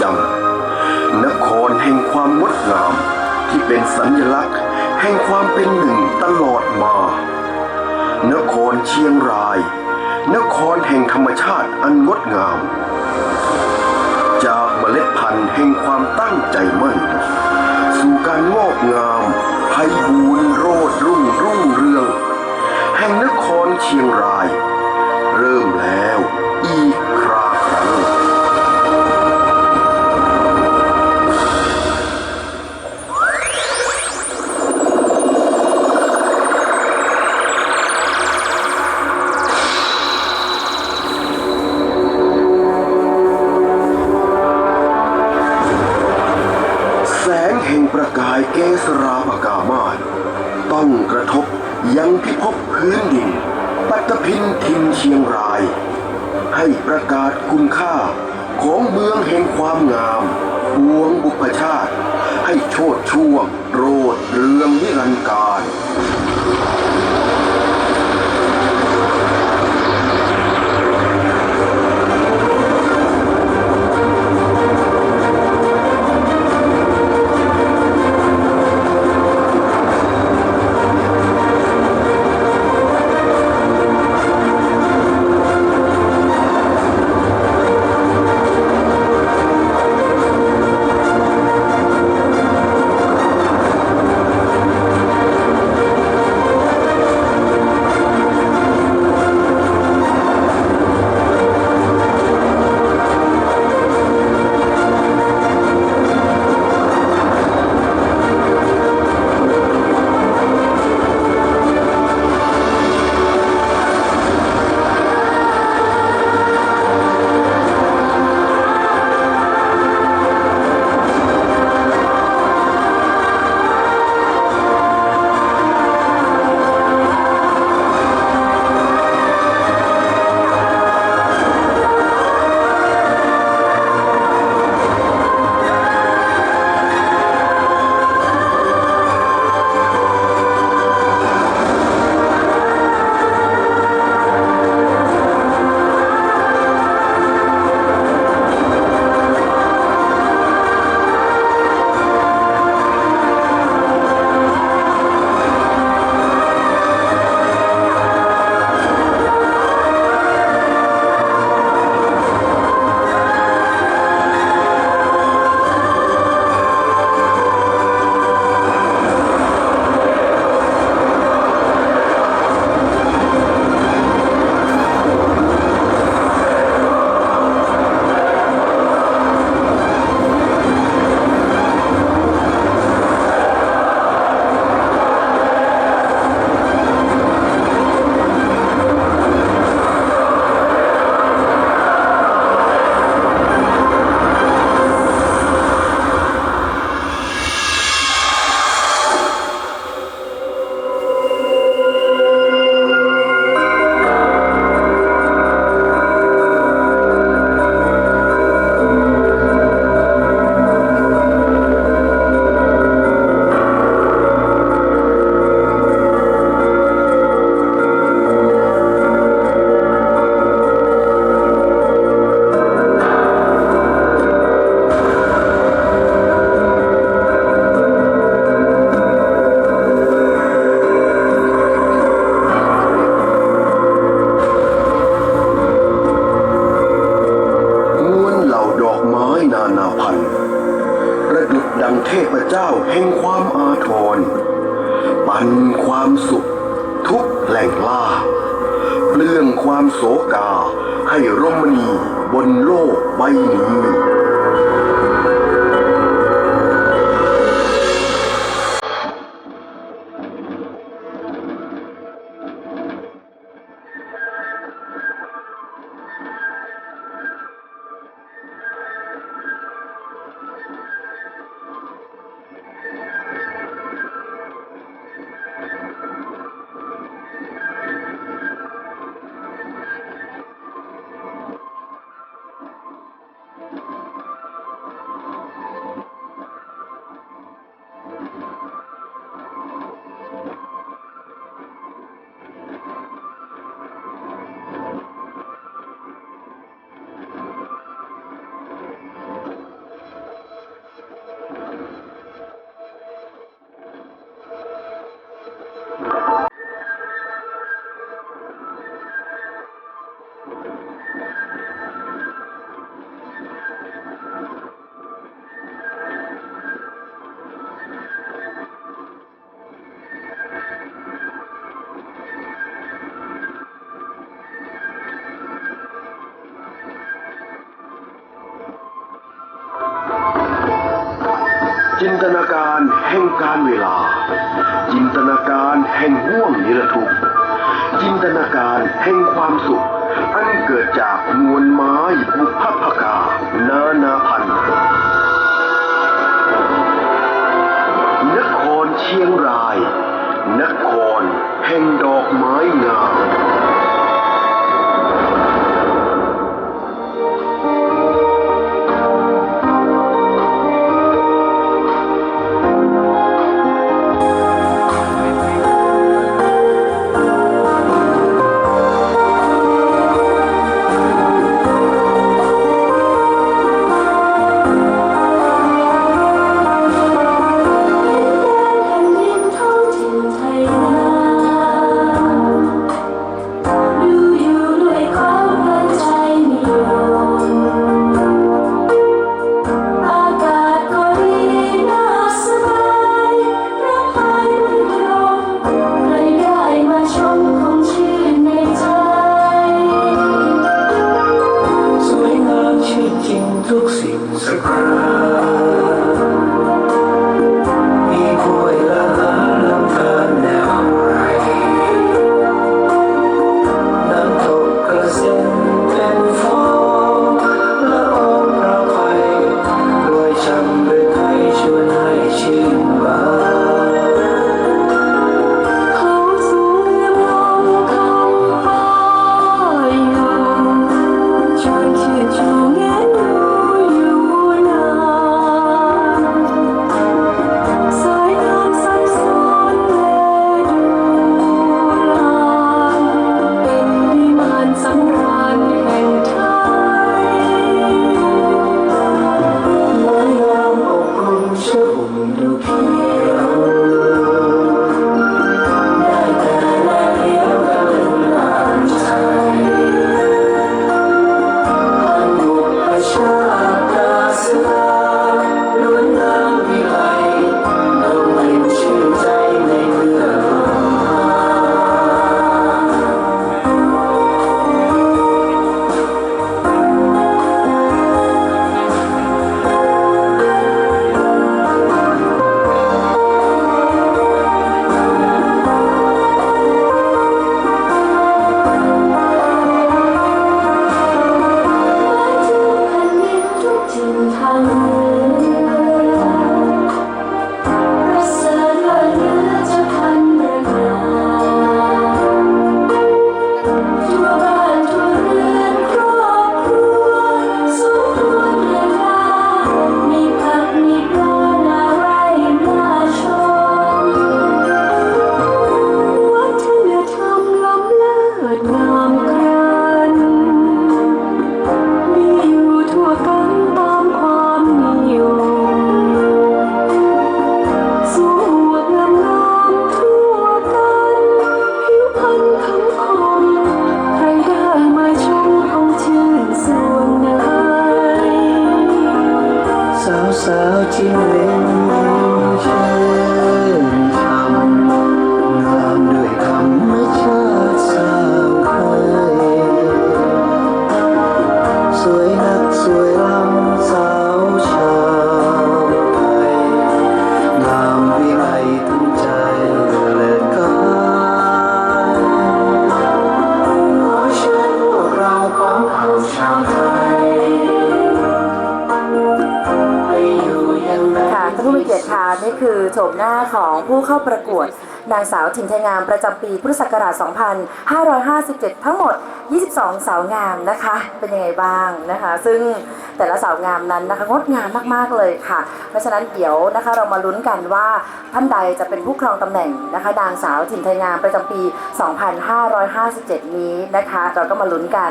จัง นครแห่งความงดงาม ที่เป็นสัญลักษณ์ แห่งความเป็นหนึ่งตลอดมา นครเชียงราย นครแห่งธรรมชาติอันงดงาม จากเมล็ดพันธุ์แห่งความตั้งใจมั่น สู่การงอกงามไพบูรย์โรดรุ่งรุ่งเรือง แห่งนครเชียงราย เริ่ม ยังพิภพพื้นดินปัตตพินทินเชียงราย ให้ประกาศคุณค่าของเมืองแห่งความงามปวงบุพชาติ ให้โชดช่วงโรดเรืองนิรันดร์การ นานาพันธุ์ประดุดดังเทพเจ้าแห่งความอาทรปันความสุข ทุกแหล่งล่าเปลื้องความโศกาให้ร่มณีบนโลกใบนี้ การเวลา จินตนาการแห่งห่วงนิรทุกจินตนาการแห่งความสุข อันเกิดจากมวลไม้บุพภากา นานาพันธ์นครเชียงรายนค Sao? หน้าของผู้เข้าประกวด นางสาวถิ่นไทยงามประจำปีพุทธศักราช 2557 ทั้งหมด 22 สาวงามนะคะ เป็นยังไงบ้างนะคะ ซึ่งแต่ละสาวงามนั้นนะคะงดงามมากๆเลยค่ะ เพราะฉะนั้นเดี๋ยวนะคะเรามาลุ้นกันว่าท่านใดจะเป็นผู้ครองตำแหน่งนะคะนางสาวถิ่นไทยงามประจำปี 2557 นี้นะคะ เราก็มาลุ้นกัน